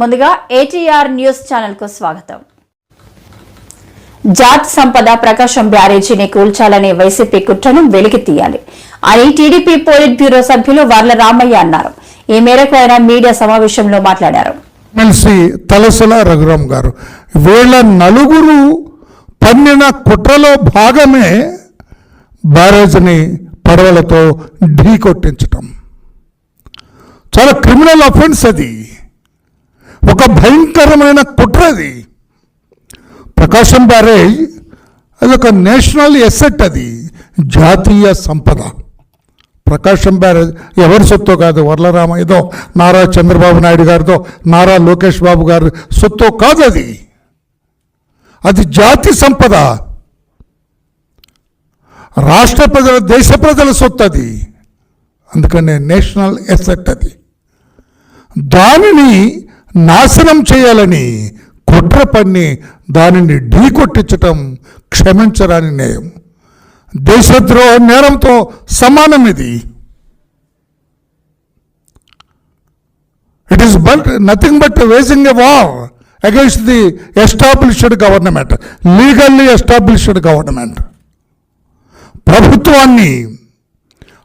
ముందుగా ATR news ఛానల్కు స్వాగతం. జాట్ సంపద ప్రకాశం బ్యారేజీని కూల్చాలనే వైసీపీ కుట్రను వెలికి తీయాలి. అని టీడీపీ పోలిట్ బ్యూరో సభ్యులు వర్ల రామయ్య అన్నారు. ఈ మేరకు ఆయన మీడియా సమావేశంలో మాట్లాడారు. ఎమ్మెల్సీ తలసల రఘురామ్ గారు వీళ్ళ నలుగురు పన్నిన కుట్రలో భాగమే బ్యారేజ్ని పడవలతో ఢీ కొట్టించటం చాలా క్రిమినల్ అఫెన్స్ అది. ఒక భయంకరమైన కుట్రది ప్రకాశం బ్యారేజ్ అది ఒక నేషనల్ ఎసెట్ అది జాతీయ సంపద. ప్రకాశం బ్యారేజ్ ఎవరి సొత్తు కాదు వరలరామ ఏదో నారా చంద్రబాబు నాయుడు గారితో నారా లోకేష్ బాబు గారి సొత్తు కాదు అది. అది జాతి సంపద. రాష్ట్ర ప్రజల దేశ ప్రజల సొత్తు అది. అందుకనే నేషనల్ ఎసెట్ అది. దానిని నాశనం చేయాలని కుట్ర పన్ని దానిని ఢీకొట్టించటం క్షమించరాని నేయం దేశద్రోహ నేరంతో సమానం ఇది it is but nothing but waging a war against the established government legally established government ప్రభుత్వాన్ని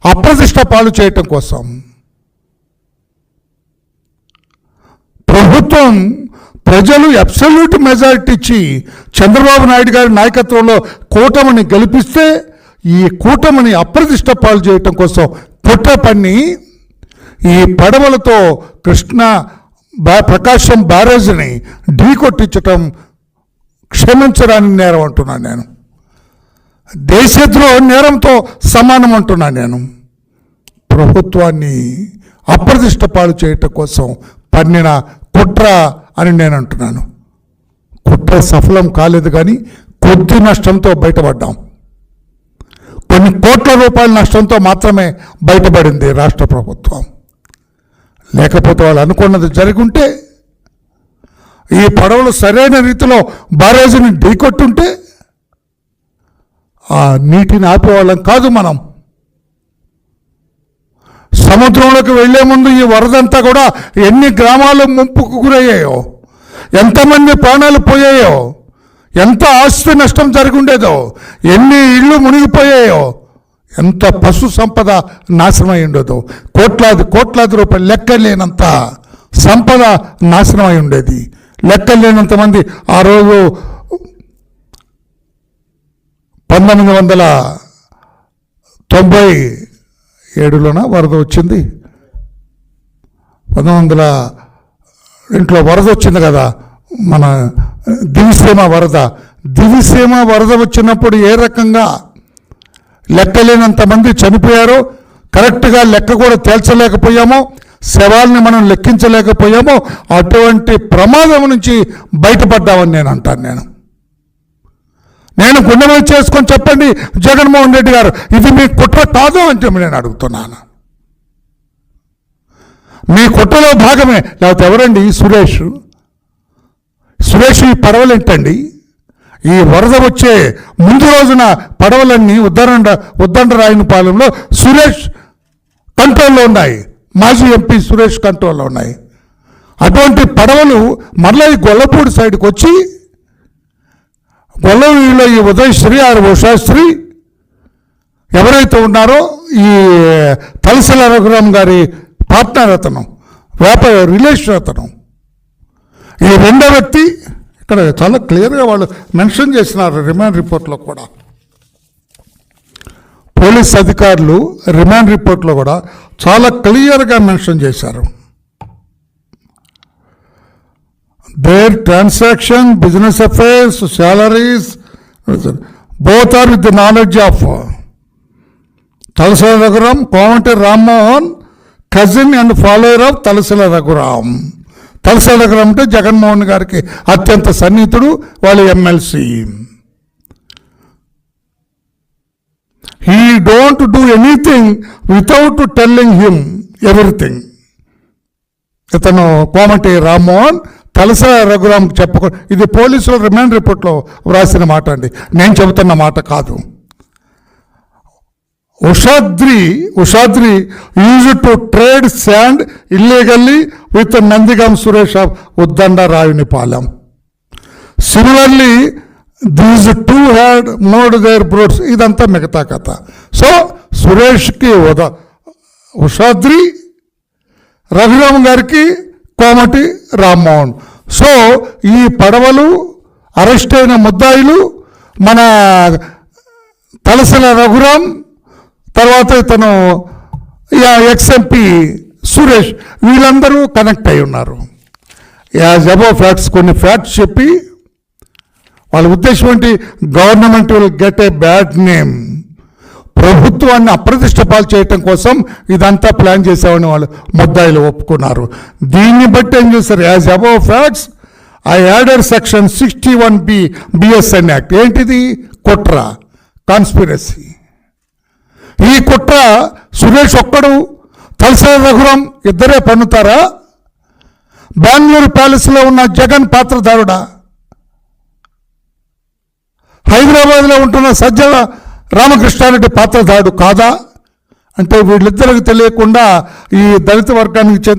అప్రతిష్ట పాలు చేయటం కోసం ప్రభుత్వం ప్రజలు అబ్సల్యూట్ మెజారిటీ ఇచ్చి చంద్రబాబు నాయుడు గారి నాయకత్వంలో కూటమిని గెలిపిస్తే ఈ కూటమిని అప్రతిష్ట పాలు చేయటం కోసం పుట్ట పన్ని ఈ పడవలతో కృష్ణ బా ప్రకాశం బ్యారేజ్ని ఢీకొట్టించటం క్షమించరాని నేరం అంటున్నాను నేను. దేశద్రోహ నేరంతో సమానం అంటున్నాను నేను. ప్రభుత్వాన్ని అప్రతిష్ట పాలు చేయటం కోసం పన్నిన కుట్ర అని నేను అంటున్నాను కుట్ర సఫలం కాలేదు కానీ కొద్ది నష్టంతో బయటపడ్డాం. కొన్ని కోట్ల రూపాయల నష్టంతో మాత్రమే బయటపడింది రాష్ట్ర ప్రభుత్వం. లేకపోతే వాళ్ళు అనుకున్నది జరుగుంటే ఈ పడవలు సరైన రీతిలో బారేజీని ఢీకొట్టుంటే ఆ నీటిని ఆపేవాళ్ళం కాదు మనం. సముద్రంలోకి వెళ్ళే ముందు ఈ వరదంతా కూడా ఎన్ని గ్రామాలు ముంపుకు గురయ్యాయో ఎంతమంది ప్రాణాలు పోయాయో ఎంత ఆస్తి నష్టం జరుగుండేదో ఎన్ని ఇళ్ళు మునిగిపోయాయో ఎంత పశు సంపద నాశనమై ఉండేదో కోట్లాది కోట్లాది రూపాయలు లెక్కలేనంత సంపద నాశనమై ఉండేది లెక్కలేనంత మంది ఆ రోజు పంతొమ్మిది వందల తొంభై ఏడులోన వరద వచ్చింది? పంతొమ్మిది వందల ఇంట్లో వరద వచ్చింది కదా మన దివిసీమ వరద. దివిసీమ వరద వచ్చినప్పుడు ఏ రకంగా లెక్కలేనంత మంది చనిపోయారో కరెక్ట్గా లెక్క కూడా తేల్చలేకపోయామో శవాల్ని మనం లెక్కించలేకపోయామో అటువంటి ప్రమాదం నుంచి బయటపడ్డామని నేను అంటాను నేను. నేను గుండె చేసుకొని చెప్పండి జగన్మోహన్ రెడ్డి గారు ఇది మీ కుట్ర కాదు అంటే నేను అడుగుతున్నాను. మీ కుట్రలో భాగమే లేకపోతే ఎవరండి సురేష్? సురేష్ ఈ పడవలేంటండి ఈ వరద వచ్చే ముందు రోజున పడవలన్నీ ఉద్దండ ఉద్దండరాయని పాలెంలో సురేష్ కంట్రోల్లో ఉన్నాయి. మాజీ ఎంపీ సురేష్ కంట్రోల్లో ఉన్నాయి. అటువంటి పడవలు మరలా ఈ గొల్లపూడి సైడ్కి వచ్చి గొల్లవీలో ఈ ఉదయశ్రీ ఆర్ ఉషాశ్రీ ఎవరైతే ఉన్నారో ఈ తలసల రఘురామ్ గారి పార్ట్నర్ అతను వ్యాపార రిలేషన్ అతను. ఈ రెండో వ్యక్తి ఇక్కడ చాలా క్లియర్గా వాళ్ళు మెన్షన్ చేసినారు రిమాండ్ రిపోర్ట్లో కూడా. పోలీస్ అధికారులు రిమాండ్ రిపోర్ట్లో కూడా చాలా క్లియర్గా మెన్షన్ చేశారు. Their transaction, business affairs, salaries, both are with the knowledge of Talasala Raghuram, Commandant Ram Mohan, cousin and follower of Talasala Raghuram. తలసాల Raghuram అంటే జగన్మోహన్ గారికి అత్యంత సన్నిహితుడు వాళ్ళ MLC he don't do anything without telling him everything ఇతను కోమటి రామ్మోహన్ తలసా రఘురామ్ చెప్పక ఇది పోలీసుల remand రిపోర్ట్లో వ్రాసిన మాట అండి. నేను చెబుతున్న మాట కాదు. Ushadri Ushadri used to trade sand illegally with Nandigam Suresh of Uddanda Rayunipalem. Similarly these two had mode their broads ఇదంతా మిగతా కథ. సో సురేష్కి ఉద ఉషాద్రి రఘురామ్ గారికి కోమటి రామ్మోహన్ సో ఈ పడవలు అరెస్ట్ అయిన ముద్దాయిలు మన తలసల రఘురామ్ తర్వాత ఇతను ఎక్స్ఎంపీ సురేష్ వీళ్ళందరూ కనెక్ట్ అయి ఉన్నారు. యాజ్ అబో ఫ్యాక్ట్స్ కొన్ని ఫ్యాక్ట్స్ చెప్పి వాళ్ళ ఉద్దేశం ఏంటి? Government will get a bad name. ప్రభుత్వాన్ని అప్రతిష్టపాలు చేయటం కోసం ఇదంతా ప్లాన్ చేసామని వాళ్ళు. ముద్దాయిలు ఒప్పుకున్నారు. దీన్ని బట్టి ఏం చేశారు? As above facts I under section sixty one B BSN act ఏంటిది? కుట్ర. కాన్స్పిరసీ ఈ కుట్ర సురేష్ ఒక్కడు తలసాని రఘురాం ఇద్దరే పన్నుతారా? బెంగళూరు ప్యాలెస్లో ఉన్న జగన్ పాత్రధారుడా? హైదరాబాద్లో ఉంటున్న సజ్జల రామకృష్ణారెడ్డి పాత్రధారుడు కాదా? అంటే వీళ్ళిద్దరికి తెలియకుండా ఈ దళిత వర్గానికి